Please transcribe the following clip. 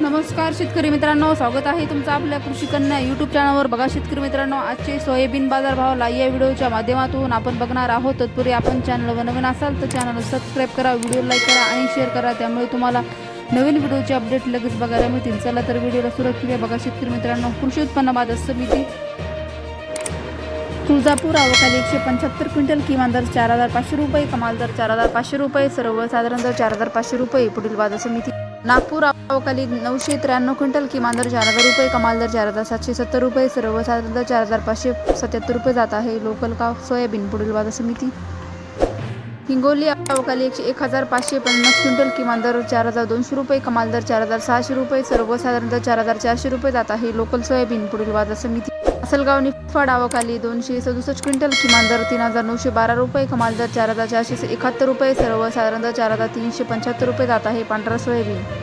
नमस्कार शेतकरी मित्रांनो स्वागत आहे तुमचं आपल्या कृषी कन्या यूट्यूब चॅनलवर बघा शेतकरी मित्रांनो आजचे सोयाबीन बाजार भाव या व्हिडिओच्या माध्यमातून आपण बघणार आहोत. तत्पूर्वी आपण चॅनलवर नवीन असाल तर चॅनल सबस्क्राईब करा व्हिडिओ लाईक करा आणि शेअर करा. त्यामुळे तुम्हाला नवीन व्हिडिओचे अपडेट लगेच बघायला मिळतील. चला तर व्हिडिओला सुरुवात केली बघा शेतकरी मित्रांनो कृषी उत्पन्न बाजार समिती तुळजापूर आवकाली एकशे पंच्याहत्तर क्विंटल किमान दर चार हजार पाचशे रुपये कमाल दर चार हजार पाचशे रुपये सर्वसाधारण दर चार हजार पाचशे रुपये पुढील बाजार समिती नागपूर अवकाली नऊशे त्र्याण्णव क्विंटल किमान दर चार हजार रुपये कमाल दर चार हजार सातशे सत्तर रुपये सर्वसाधारण दर चार हजार पाचशे सत्याहत्तर रुपये जात आहे. लोकल का सोयाबीन पुढील बाजार समिती. हिंगोली अवकाली एकशे एक हजार पाचशे पन्नास क्विंटल किमान दर चार हजार दोनशे रुपये कमाल दर चार हजार सहाशे रुपये सर्वसाधारण दर चार हजार चारशे रुपये जात आहे. लोकल सोयाबीन पुढील बाजार समिती. असलगाव निफाड आवकाली दोनशे सदुसष्ट क्विंटल किमान दर तीन हजार नऊशे बारा रुपये कमाल दर चार हजार चारशे एकाहत्तर रुपये सर्वसाधारण दर चार हजार तीनशे पंच्याहत्तर रुपये जात आहे. पांढरा सोयाबीन.